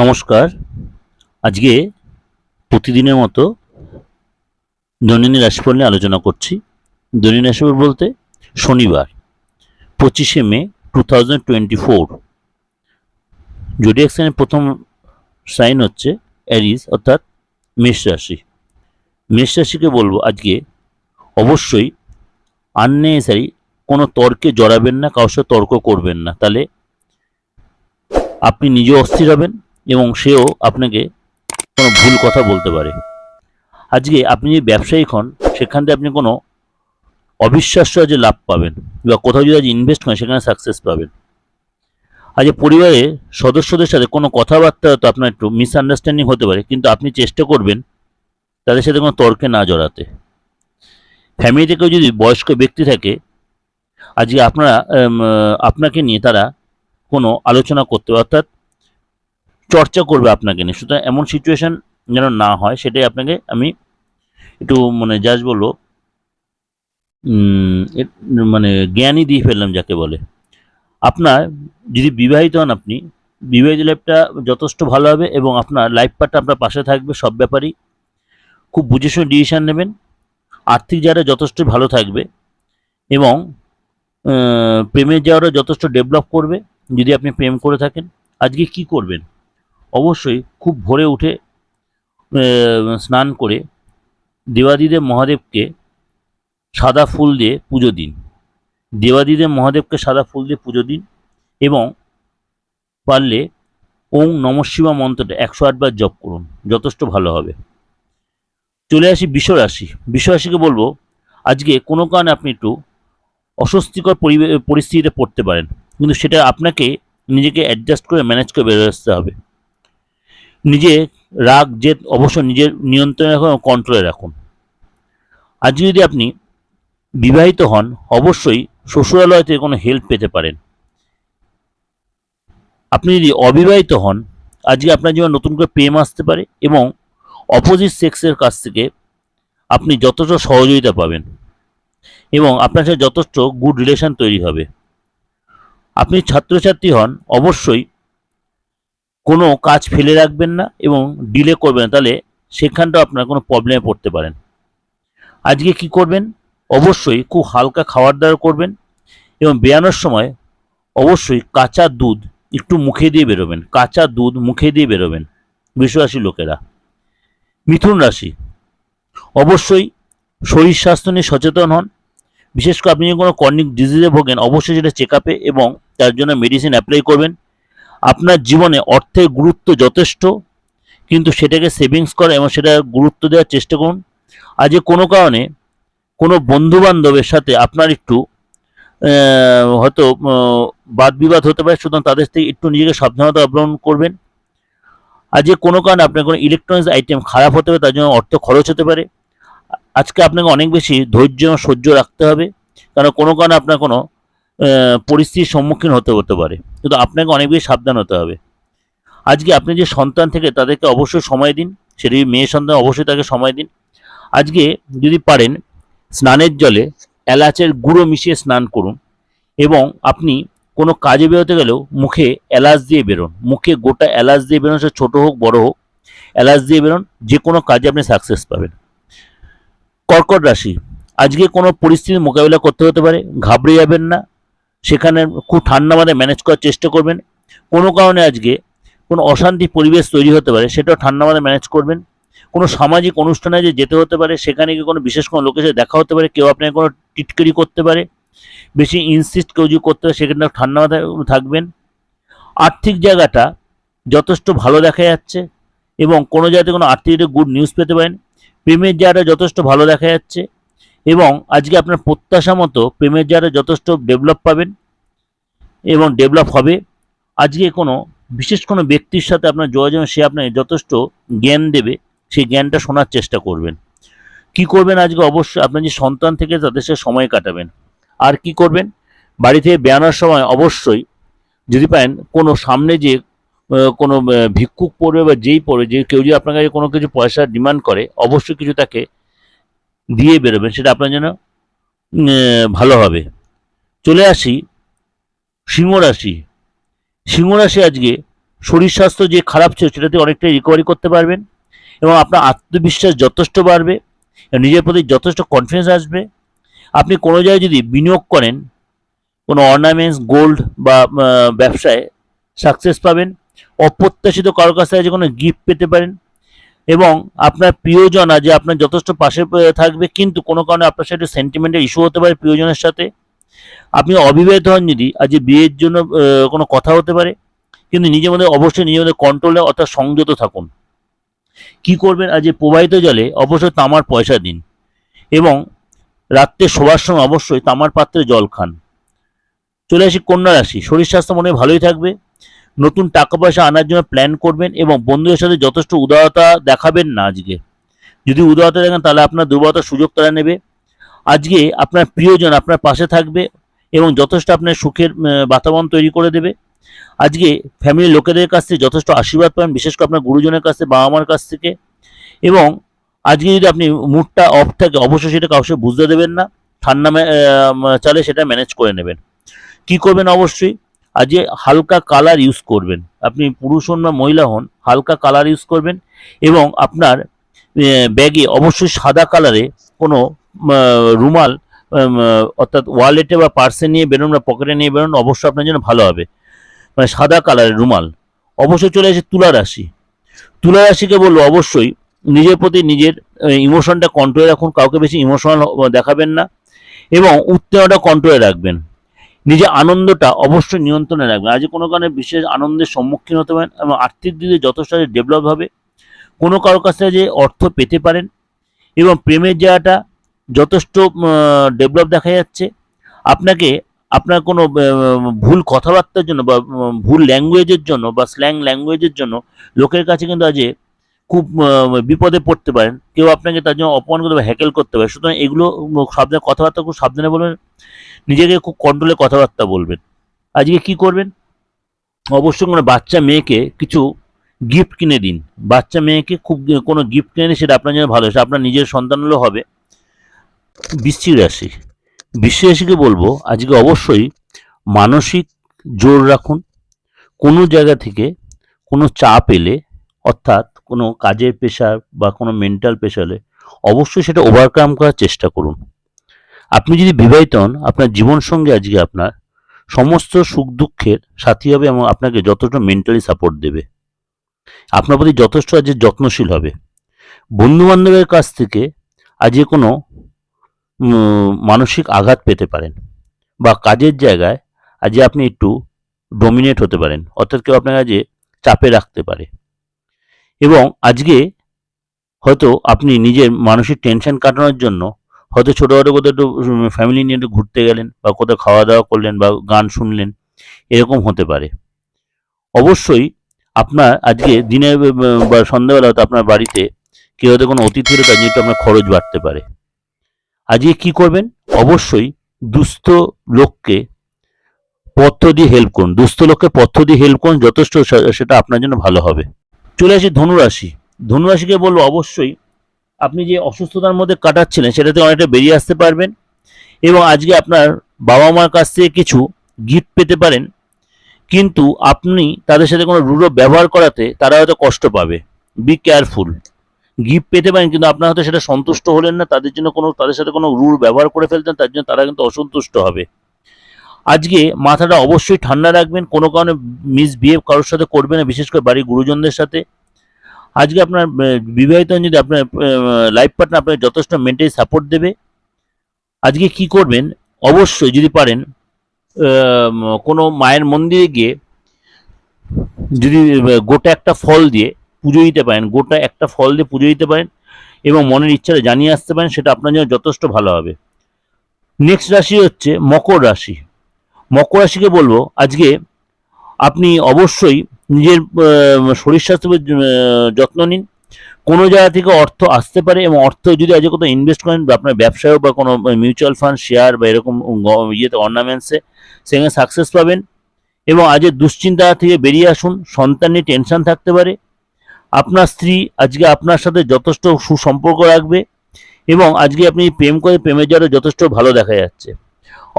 নমস্কার। আজকে প্রতিদিনের মতো দৈনন্দিন রাশিফল নিয়ে আলোচনা করছি। দৈনন্দিন রাশিফল বলতে শনিবার, পঁচিশে May two thousand twenty four প্রথম সাইন হচ্ছে অ্যারিস অর্থাৎ মেষ রাশি। মেষ রাশিকে বলব আজকে অবশ্যই আননেসারি কোনো তর্কে জড়াবেন না কারোর সাথে তর্ক করবেন না। তাহলে আপনি নিজে অস্থির হবেন এবং সেও আপনাকে কোনো ভুল কথা বলতে পারে। আজকে আপনি যে ব্যবসায়ী হন, সেখান থেকে আপনি কোনো অবিশ্বাস্য যে লাভ পাবেন বা কোথাও যদি আজ ইনভেস্ট করেন, সেখানে সাকসেস পাবেন। আজ পরিবারের সদস্যদের সাথে কোনো কথাবার্তা হয়তো আপনার একটু মিসআন্ডারস্ট্যান্ডিং হতে পারে, কিন্তু আপনি চেষ্টা করবেন তাদের সাথে কোনো তর্কে না জড়াতে। ফ্যামিলিতে কেউ যদি বয়স্ক ব্যক্তি থাকে, আজকে আপনারা আপনাকে নিয়ে তারা কোনো আলোচনা করতে অর্থাৎ চর্চা করবে আপনাকে নিয়ে। সুতরাং এমন সিচুয়েশান যেন না হয়, সেটাই আপনাকে আমি একটু মানে জাস্ট বলব। মানে জ্ঞানই দিয়ে ফেললাম যাকে বলে। আপনার যদি বিবাহিত হন আপনি, বিবাহিত লাইফটা যথেষ্ট ভালো হবে এবং আপনার লাইফ পার্টটা আপনার পাশে থাকবে সব ব্যাপারই। খুব বুঝে শুনে ডিসিশান নেবেন। আর্থিক জায়গাটা যথেষ্ট ভালো থাকবে এবং প্রেমের জায়গাটা যথেষ্ট ডেভেলপ করবে, যদি আপনি প্রেম করে থাকেন। আজকে কি করবেন? অবশ্যই খুব ভোরে উঠে স্নান করে দেবাদিদেব মহাদেবকে সাদা ফুল দিয়ে পুজো দিন। দেবাদিদেব মহাদেবকে সাদা ফুল দিয়ে পুজো দিন এবং পারলে ওং নম শিবা মন্ত্রটা একশো আটবার জপ করুন, যথেষ্ট ভালো হবে। চলে আসি বিশ্বরাশি। বিশ্বরাশিকে বলব, আজকে কোনো কারণে আপনি একটু অস্বস্তিকর পরিস্থিতিতে পড়তে পারেন, কিন্তু সেটা আপনাকে নিজেকে অ্যাডজাস্ট করে ম্যানেজ করে বেরোয় আসতে হবে। নিজে রাগ, জেদ অবশ্য নিজের নিয়ন্ত্রণে রাখুন কন্ট্রোলে রাখুন। আজকে যদি আপনি বিবাহিত হন, অবশ্যই শ্বশুরালয় থেকে কোনো হেল্প পেতে পারেন। আপনি যদি অবিবাহিত হন, আজকে আপনার জীবনে নতুন করে প্রেম আসতে পারে এবং অপোজিট সেক্সের কাছ থেকে আপনি যথেষ্ট সহযোগিতা পাবেন এবং আপনার সাথে যথেষ্ট গুড রিলেশন তৈরি হবে। আপনি ছাত্রছাত্রী হন, অবশ্যই কোনো কাজ ফেলে রাখবেন না এবং ডিলে করবেন তাহলে সেখানটাও আপনার কোনো প্রবলেমে পড়তে পারেন। আজকে কি করবেন? অবশ্যই খুব হালকা খাবার দাবার করবেন এবং বেরানোর সময় অবশ্যই কাঁচা দুধ একটু মুখে দিয়ে বেরোবেন। কাঁচা দুধ মুখে দিয়ে বেরোবেন বিশ্বরাশি লোকেরা। মিথুন রাশি, অবশ্যই শরীর স্বাস্থ্য নিয়ে সচেতন হন। বিশেষ করে আপনি যদি কোনো কর্নিক ডিজিজে ভোগেন, অবশ্যই সেটা চেক আপে এবং তার জন্য মেডিসিন অ্যাপ্লাই করবেন। আপনার জীবনে অর্থের গুরুত্ব যথেষ্ট, কিন্তু সেটাকে সেভিংস করা এবং সেটা গুরুত্ব দেওয়ার চেষ্টা করুন। আজকে কোনো কারণে কোনো বন্ধু বান্ধবের সাথে আপনার একটু হয়তো বাদ বিবাদ হতে পারে, সুতরাং তাদের থেকে একটু নিজেকে সাবধানতা অবলম্বন করবেন। আজকে কোনো কারণে আপনার কোনো ইলেকট্রনিক্স আইটেম খারাপ হতে পারে, তার জন্য অর্থ খরচ হতে পারে। আজকে আপনাকে অনেক বেশি ধৈর্য সহ্য রাখতে হবে, কারণ কোনো কারণে আপনার কোনো পরিস্থিতির সম্মুখীন হতে হতে পারে। কিন্তু আপনাকে অনেক বেশি সাবধান হতে হবে। আজকে আপনি যে সন্তান থেকে তাদেরকে অবশ্যই সময় দিন সেটি মেয়ে সন্তান, অবশ্যই তাকে সময় দিন। আজকে যদি পারেন, স্নানের জলে এলাচের গুঁড়ো মিশিয়ে স্নান করুন এবং আপনি কোনো কাজে বেরোতে গেলেও মুখে এলাচ দিয়ে বেরোন। মুখে গোটা এলাচ দিয়ে বেরোন, সে ছোটো হোক, বড় হোক, এলাচ দিয়ে বেরোন, যে কোনো কাজে আপনি সাকসেস পাবেন। কর্কট রাশি, আজকে কোনো পরিস্থিতির মোকাবিলা করতে হতে পারে, ঘাবড়ে যাবেন না। সেখানে খুব ঠান্ডা মাথায় ম্যানেজ করার চেষ্টা করবেন। কোনো কারণে আজকে কোনো অশান্তি পরিবেশ তৈরি হতে পারে, সেটাও ঠান্ডা মাথায় ম্যানেজ করবেন। কোনো সামাজিক অনুষ্ঠানে যে যেতে হতে পারে, সেখানে গিয়ে কোনো বিশেষ কোনো লোকের সাথে দেখা হতে পারে, কেউ আপনাকে কোনো টিটকারি করতে পারে, বেশি ইনসিস্ট কেউ যদি করতে পারে, সেখানে ঠান্ডা মাথায় থাকবেন। আর্থিক জায়গাটা যথেষ্ট ভালো দেখা যাচ্ছে এবং কোনো জায়গাতে কোনো আর্থিক গুড নিউজ পেতে পারেন। প্রেমের জায়গাটা যথেষ্ট ভালো দেখা যাচ্ছে। এবং আজকে আপনার প্রত্যাশা মতো প্রেমের জায়গাটা যথেষ্ট ডেভেলপ পাবেন এবং ডেভেলপ হবে। আজকে কোনো বিশেষ কোনো ব্যক্তির সাথে আপনার যোগাযোগ, সে আপনাকে যথেষ্ট জ্ঞান দেবে, সেই জ্ঞানটা শোনার চেষ্টা করবেন। কি করবেন আজকে? অবশ্যই আপনার যে সন্তান থেকে তাদের সাথে সময় কাটাবেন। আর কি করবেন? বাড়ি থেকে বেরানোর সময় অবশ্যই যদি পারেন কোনো সামনে যে কোনো ভিক্ষুক পড়বে বা যেই পড়বে, যে কেউ যদি আপনার কাছে কোনো কিছু পয়সা ডিমান্ড করে, অবশ্যই কিছু তাকে দিয়ে বেরোবেন, সেটা আপনার জন্য ভালো হবে। চলে আসি সিংহ রাশি। সিংহ রাশি আজকে শরীর স্বাস্থ্য যে খারাপ ছিল সেটা থেকে অনেকটাই রিকভারি করতে পারবেন এবং আপনার আত্মবিশ্বাস যথেষ্ট বাড়বে নিজের প্রতি যথেষ্ট কনফিডেন্স আসবে। আপনি কোনো জায়গায় যদি বিনিয়োগ করেন, কোনো অর্নামেন্টস গোল্ড বা ব্যবসায় সাকসেস পাবেন, অপ্রত্যাশিত কারোর কাছ থেকে যে কোনো গিফট পেতে পারেন এবং আপনার প্রিয়জন আজ আপনার যথেষ্ট পাশে থাকবে, কিন্তু কোনো কারণে আপনার সাথে সেন্টিমেন্টের ইস্যু হতে পারে প্রিয়জনের সাথে। আপনি অবিবাহিত হন যদি আজ বিয়ের জন্য কোনো কথা হতে পারে, কিন্তু নিজের মধ্যে অবশ্যই নিজের মধ্যে কন্ট্রোলে অর্থাৎ সংযত থাকুন। কি করবেন? আজ প্রবাহিত জলে অবশ্যই তামার পয়সা দিন। এবং রাত্রে শোবার সময় অবশ্যই তামার পাত্রে জল খান। চলে আসি কন্যা রাশি, শরীর স্বাস্থ্য মনে ভালোই থাকবে। নতুন টাকা পয়সা আনার জন্য প্ল্যান করবেন এবং বন্ধুদের সাথে যথেষ্ট উদারতা দেখাবেন না আজকে। যদি উদারতা দেখেন, তাহলে আপনার দুর্বলতার সুযোগ তারা নেবে। আজকে আপনার প্রিয়জন আপনার পাশে থাকবে এবং যথেষ্ট আপনার সুখের বাতাবরণ তৈরি করে দেবে। আজকে ফ্যামিলির লোকেদের কাছ থেকে যথেষ্ট আশীর্বাদ পাবেন, বিশেষ করে আপনার গুরুজনের কাছ থেকে বাবা মার কাছ থেকে। এবং আজকে যদি আপনি মুডটা অফ থাকে, অবশ্যই সেটা কাউকে বুঝতে দেবেন না। ঠান্ডা চালে সেটা ম্যানেজ করে নেবেন। কি করবেন অবশ্যই? আজকে হালকা কালার ইউজ করবেন। আপনি পুরুষ হন বা মহিলা হন, হালকা কালার ইউজ করবেন এবং আপনার ব্যাগে অবশ্যই সাদা কালারে কোনো রুমাল অর্থাৎ ওয়ালেটে বা পার্সে নিয়ে বেরোন বা পকেটে নিয়ে বেরোন, অবশ্যই আপনার জন্য ভালো হবে। মানে সাদা কালারের রুমাল। অবশ্যই চলে আসে তুলা রাশি। তুলা রাশিকে বলব অবশ্যই নিজের প্রতি নিজের ইমোশনটা কন্ট্রোলে রাখুন, কাউকে বেশি ইমোশনাল দেখাবেন না এবং উত্তেজনাটা কন্ট্রোলে রাখবেন। নিজের আনন্দটা অবশ্যই নিয়ন্ত্রণে রাখবেন। আজ কোনো কারণে বিশেষ আনন্দের সম্মুখীন হতে পারেন এবং আর্থিক দিকে যথেষ্ট ডেভেলপ হবে। কোনো কারোর কাছ যে অর্থ পেতে পারেন এবং প্রেমের জায়গাটা যথেষ্ট ডেভেলপ দেখা যাচ্ছে। আপনাকে আপনার কোনো ভুল কথাবার্তার জন্য বা ভুল ল্যাঙ্গুয়েজের জন্য বা স্ল্যাং ল্যাঙ্গুয়েজের জন্য লোকের কাছে কিন্তু আজ খুব বিপদে পড়তে পারেন। কেউ আপনাকে তার জন্য অপমান করতে হ্যাকেল করতে পারে। সুতরাং এগুলো সাবধানে কথাবার্তা খুব সাবধানে বলবেন। নিজেকে খুব কন্ট্রোলে কথাবার্তা বলবেন। আজকে কি করবেন? অবশ্যই কোনো বাচ্চা মেয়েকে কিছু গিফট কিনে দিন। বাচ্চা মেয়েকে খুব কোনো গিফট কিনে দিন সেটা আপনার জন্য ভালো। সেটা আপনার নিজের সন্তান হলেও হবে। বৃশ্চিক রাশি। বৃশ্চিক রাশিকে বলব, আজকে অবশ্যই মানসিক জোর রাখুন। কোনো জায়গা থেকে কোনো চাপ এলে, অর্থাৎ কোনো কাজের প্রেশার বা কোনো মেন্টাল প্রেশারে অবশ্যই সেটা ওভারকাম করার চেষ্টা করুন। আপনি যদি বিবাহিত হন, আপনার জীবন সঙ্গে আজকে আপনার, সমস্ত সুখ দুঃখের সাথী হবে এবং আপনাকে যথেষ্ট মেন্টালি সাপোর্ট দেবে। আপনার প্রতি যথেষ্ট আজকে যত্নশীল হবে। বন্ধু বান্ধবের কাছ থেকে আজকে কোনো মানসিক আঘাত পেতে পারেন বা কাজের জায়গায় আজকে আপনি একটু ডোমিনেট হতে পারেন। অর্থাৎ কেউ আপনাকে আজকে চাপে রাখতে পারে। এবং আজকে হয়তো আপনি নিজের মানসিক টেনশন কাটানোর জন্য হয়তো ছোটোখাটো কোথাও একটু ফ্যামিলি নিয়ে একটু ঘুরতে গেলেন বা কোথাও খাওয়া দাওয়া করলেন বা গান শুনলেন, এরকম হতে পারে। অবশ্যই আপনার আজকে দিনে বা সন্ধ্যাবেলা হয়তো আপনার বাড়িতে কেউ হয়তো কোনো অতিথি হলে তার জন্য একটু আপনার খরচ বাড়তে পারে। আজকে কি করবেন? অবশ্যই দুস্থ লোককে পথ্য দিয়ে হেল্প করুন। দুস্থ লোককে পথ্য দিয়ে হেল্প করুন, যথেষ্ট সেটা আপনার জন্য ভালো হবে। চলে আসি ধনুরাশি। ধনুরাশিকে বলব অবশ্যই আপনি যে অসুস্থতার মধ্যে কাটাচ্ছিলেন সেটা থেকে অনেকটা বেরিয়ে আসতে পারবেন এবং আজকে আপনার বাবা মার কাছ থেকে কিছু গিফট পেতে পারেন। কিন্তু আপনি তাদের সাথে কোনো রূঢ় ব্যবহার করাতে তারা হয়তো কষ্ট পাবে। বি কেয়ারফুল গিফট পেতে পারেন কিন্তু আপনার হয়তো সেটা সন্তুষ্ট হলেন না, তাদের জন্য কোনো, তাদের সাথে কোনো রুল ব্যবহার করে ফেলতেন, তার জন্য তারা কিন্তু অসন্তুষ্ট হবে। আজকে মাথাটা অবশ্যই ঠান্ডা রাখবেন, কোনো কারণে মিসবিহেভ কারোর সাথে করবে না, বিশেষ করে বাড়ির গুরুজনদের সাথে। আজকে আপনার বিবাহিত যদি আপনার লাইফ পার্টনার আপনাকে যথেষ্ট মেন্টালি সাপোর্ট দেবে, আজকে কি করবেন? অবশ্যই যদি পারেন কোনো মায়ের মন্দিরে গিয়ে যদি গোটা একটা ফল দিয়ে পুজো দিতে পারেন, গোটা একটা ফল দিয়ে পুজো দিতে পারেন এবং মনের ইচ্ছাটা জানিয়ে আসতে পারেন, সেটা আপনার জন্য যথেষ্ট ভালো হবে। নেক্সট রাশি হচ্ছে মকর রাশি। মকর রাশিকে বলব, আজকে আপনি অবশ্যই নিজের শরীর স্বাস্থ্যের যত্ন নিন। কোনো জায়গা থেকে অর্থ আসতে পারে এবং অর্থ যদি আজকে কোথাও ইনভেস্ট করেন আপনার ব্যবসায় বা কোনো মিউচুয়াল ফান্ড শেয়ার বা এরকম ইয়েতে অর্নামেন্টসে সেখানে সাকসেস পাবেন। এবং আজকে দুশ্চিন্তা থেকে বেরিয়ে আসুন, সন্তান নিয়ে টেনশন থাকতে পারে। আপনার স্ত্রী আজকে আপনার সাথে যথেষ্ট সুসম্পর্ক রাখবে এবং আজকে আপনি প্রেম করে, প্রেমের জন্য যথেষ্ট ভালো দেখা যাচ্ছে।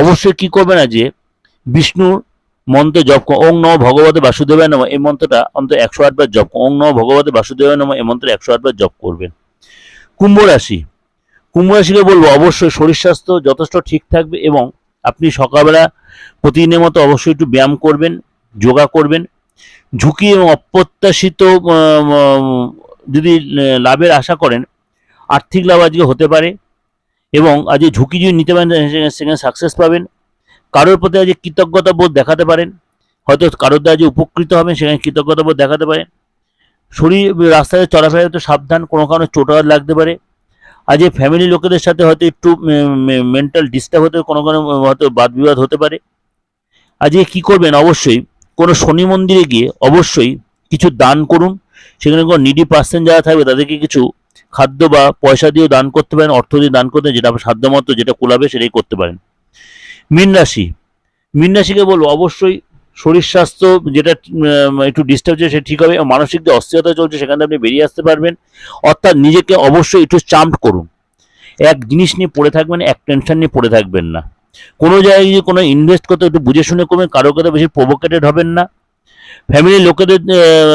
অবশ্যই কি করবেন আজকে? বিষ্ণুর মন্ত্র জপ ওং নম ভগবতে বাসুদেবায় নম। এই মন্ত্রটা অন্তত একশো আটবার জপ ওং নম ভগবতে বাসুদেবায় নম। এই মন্ত্র একশো আটবার জপ করবেন। কুম্ভ রাশি। কুম্ভ রাশিকে বলব অবশ্যই শরীর স্বাস্থ্য যথেষ্ট ঠিক থাকবে এবং আপনি সকালবেলা প্রতিদিনের মতো অবশ্যই একটু ব্যায়াম করবেন, যোগা করবেন। ঝুঁকি এবং অপ্রত্যাশিত যদি লাভের আশা করেন, আর্থিক লাভ আজকে হতে পারে এবং আজকে ঝুঁকি যদি নিতে পারেন, সেখানে সাকসেস পাবেন। কারোর প্রতি আজকে কৃতজ্ঞতা বোধ দেখাতে পারেন, হয়তো কারোর দ্বারা যে উপকৃত হবেন, সেখানে কৃতজ্ঞতা বোধ দেখাতে পারেন। শরীর রাস্তায় চলাফেরা তো সাবধান, কোনো কারণে চোট লাগতে পারে। আজকে ফ্যামিলি লোকেদের সাথে হয়তো একটু মেন্টাল ডিস্টার্ব হতে, কোনো কোনো হয়তো বাদ বিবাদ হতে পারে। আজকে কি করবেন? অবশ্যই কোনো শনি মন্দিরে গিয়ে অবশ্যই কিছু দান করুন। সেখানে কোনো নিডি পার্সন যারা থাকবে, তাদেরকে কিছু খাদ্য বা পয়সা দিয়েও দান করতে পারেন, অর্থ দিয়ে দান করতে যেটা সাধ্যমতো, যেটা কুলাবে, সেটাই করতে পারেন। মীন রাশি। মীন রাশিকে বলব, অবশ্যই শরীর স্বাস্থ্য যেটা একটু ডিস্টার্ব হচ্ছে সেটা ঠিক হবে মানসিক যে অস্থিরতা চলছে, সেখান থেকে আপনি বেরিয়ে আসতে পারবেন। অর্থাৎ নিজেকে অবশ্যই একটু চাম্প করুন। এক জিনিস নিয়ে পড়ে থাকবেন, এক টেনশন নিয়ে পড়ে থাকবেন না। কোনো জায়গায় যদি কোনো ইনভেস্ট করতে, একটু বুঝে শুনে করবেন, কারও কথা বেশি প্রভোকেটেড হবেন না। ফ্যামিলির লোকেদের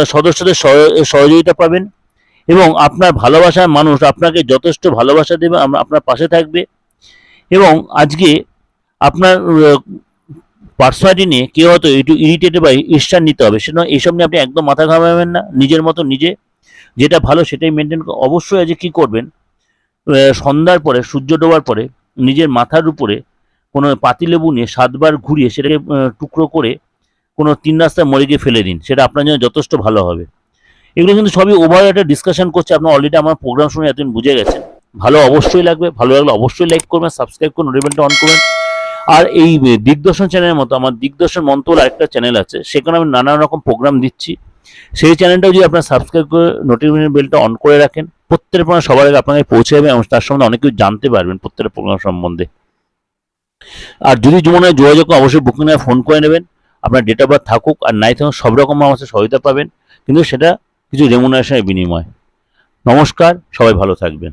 সদস্যদের সহ- সহযোগিতা পাবেন এবং আপনার ভালোবাসার মানুষ আপনাকে যথেষ্ট ভালোবাসা দেবে আপনার পাশে থাকবে এবং আজকে আপনার পার্সোনালিটি নিয়ে কেউ হয়তো একটু ইরিটেটেড বা ঈর্ষার নিতে হবে। সেটা এইসব নিয়ে আপনি একদম মাথা ঘামাবেন না, নিজের মতো নিজে। যেটা ভালো সেটাই মেনটেন অবশ্যই আজকে কী করবেন? সন্ধ্যার পরে, সূর্য ডোবার পরে, নিজের মাথার উপরে কোনো পাতিলেবু নিয়ে সাতবার ঘুরিয়ে সেটাকে টুকরো করে কোনো তিন রাস্তায় মরে গিয়ে ফেলে দিন। সেটা আপনার জন্য যথেষ্ট ভালো হবে। এগুলো কিন্তু সবই ওভার একটা ডিসকাশন করছে। আপনার অলরেডি আমার প্রোগ্রাম শুনে এতদিন বুঝে গেছেন। ভালো অবশ্যই লাগবে। ভালো লাগলে অবশ্যই লাইক করবেন সাবস্ক্রাইব করুন নোটিফিকেশনটা অন করবেন। আর এই দিগদর্শন চ্যানেলের মতো, আমার দিগদর্শন মন্ত্র আরেকটা চ্যানেল আছে, সেখানে আমি নানা রকম প্রোগ্রাম দিচ্ছি। সেই চ্যানেলটাও যদি আপনার সাবস্ক্রাইব করে নোটিফিকেশন বেলটা অন করে রাখেন, প্রত্যেকের পর সবার আগে আপনাকে পৌঁছে যাবে এবং তার সম্বন্ধে অনেক কিছু জানতে পারবেন প্রত্যেকটা প্রোগ্রাম সম্বন্ধে। আর যদি হয় যোগাযোগ অবশ্যই বুকিং ফোন করে নেবেন। আপনার ডেট অফ বার্থ থাকুক আর নাই থাকুক, সব রকম আমার সহায়তা পাবেন। কিন্তু সেটা কিছু রেমুনারেশনের বিনিময়। নমস্কার, সবাই ভালো থাকবেন।